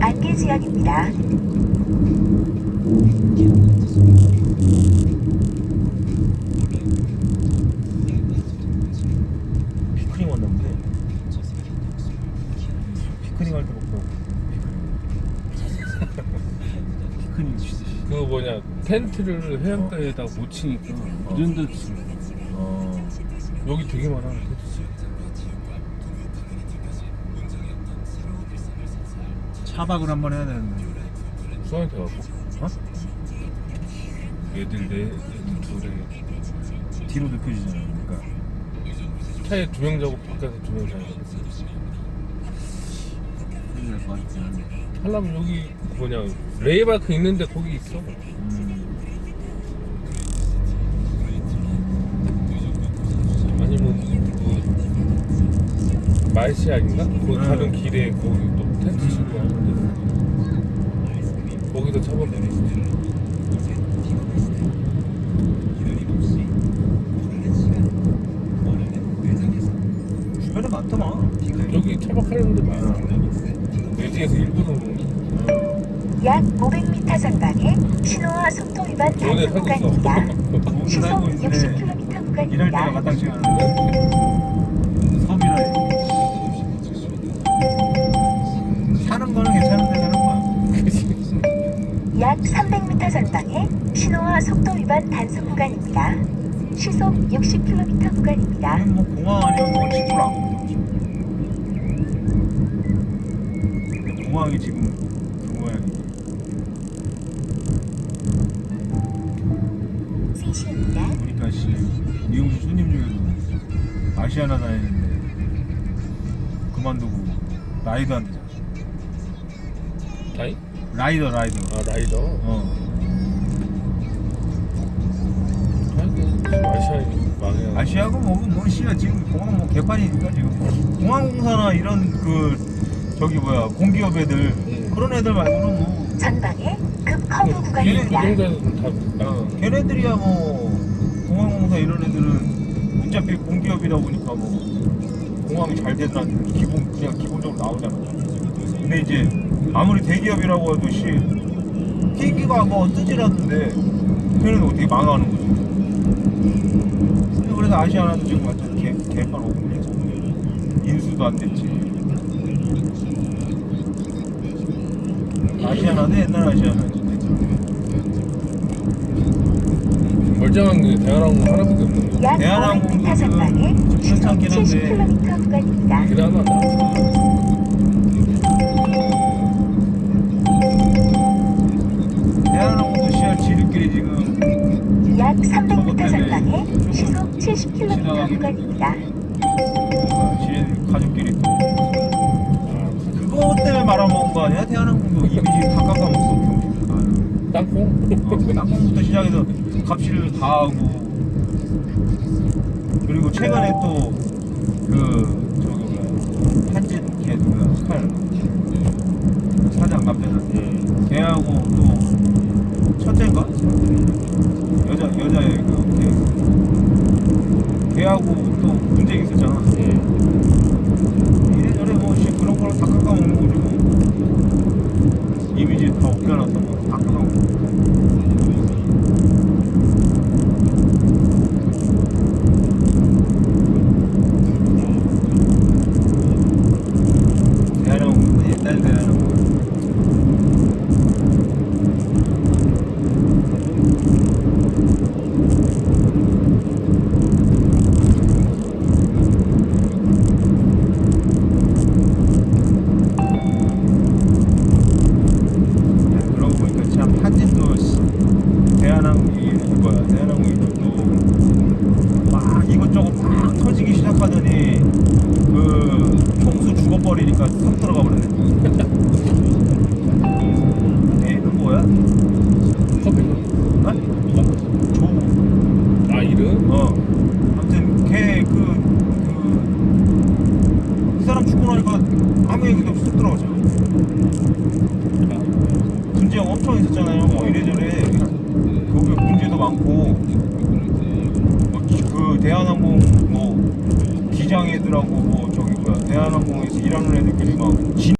안개 지역입니다. 피크닝 왔나 본데 피크닝 할때 먹고 피크닝 그 뭐냐 텐트를 해안가에다 못 치니까 이런 데 치. 어 여기 되게 많아 텐트 차박을 한번 해야 되는데 수학한테 갖고 어? 얘들 네 얘들 둘에 뒤로 눕혀지잖아 그러니까 차에 두 명 자고 바깥에 두명 자고 큰일 날것 같지 하려면 여기 그 뭐냐 레이바크 있는데 거기 있어 음. 아니면 그 말시약인가? 거기 네. 가는 길에 거기 또 텐트 치고 하는데 거기서 차박 주변에 많더만. 여기 차박하려는데 많아. 외지에서 일부러 약 500m 전방에 신호와 속도 위반 단속 애 구간입니다. 시속 살고 있는데 60km 일할 때가 구간입니다. 약 300m 전방에 신호와 속도 위반 단속 구간입니다. 시속 60km 구간입니다. 뭐 공항 아니면 안 근데 공항이 지금 그 모양이지 3시입니다. 보니까 씨 미용실 손님 중에도 아시아나 다니는데 그만두고 라이더 한대잖아 다이? 라이더 라이더. 아 라이더? 어. 아시아니 망해 아시아고 뭐, 뭐 씨야 지금 공항 뭐 개판이니까 지금. 공항공사나 이런 그 저기 뭐야 공기업 애들. 응. 그런 애들 말고는 뭐. 전방에 급 커브 이 구간입니다. 정도는 다 어, 걔네들이야 뭐 공항공사 이런 애들은 어차피 공기업이다 보니까 뭐 공항이 잘 된다는 기본 그냥 기본적으로 나오잖아. 근데 이제 아무리 대기업이라고 해도 씨 비행기가 뭐 뜨질 않는데 걔네는 어떻게 망하는 거지. 근데 그래서 아시아나도 지금 완전 개 개판 오고 인수도 안 됐지. 아시아나도 옛날 아시아나지. 멀쩡한 게 대한항공 하나밖에 없는 거약 대한항공도 500m 전방에 좀 시속 괜찮긴 한데. 70km 구간입니다. 그래 하나 나 300m 저것 때문에 전방에 시속 지나가기 70km 구간입니다. 지네들 가족끼리 또 그거 때문에 말아먹은 거 아니야? 대한항공도 이미지 다 깎아먹었어 병신 땅콩? 어, 땅콩부터 시작해서 갑질을 다 하고 그리고 최근에 또 그 저기 뭐야 한진 걔 누구야 스칼 사장 남자는 응. 걔하고 또 첫째인가? 여자 여자애 그 걔. 걔 하고 또 문제 있었잖아. 응. 이래저래 뭐 씨 그런 걸다 깎아먹는 거지 뭐. 이미지 다 웃겨놨어 뭐다 깎아먹고. 대한항공 옛날 대한항공. 그러고 보니까 참 한진도 씨, 대한항공이 뭐야 대한항공 이쪽도 막 이것저것 막 터지기 시작하더니 그 총수 죽어버리니까 쏙 들어가 버렸네. 얘는 뭐야? 커피 어? 누가? 조. 아 이름? 어. 아무튼 걔그 그, 그 사람 죽고 나니까 아무 얘기도 없이 쏙. 아, 문제 엄청 있었잖아요. 뭐 이래저래 거기 문제도 많고 뭐그 대한항공 뭐 기장 애들하고 뭐 저기 뭐야 대한항공에서 일하는 애들끼리 막 진.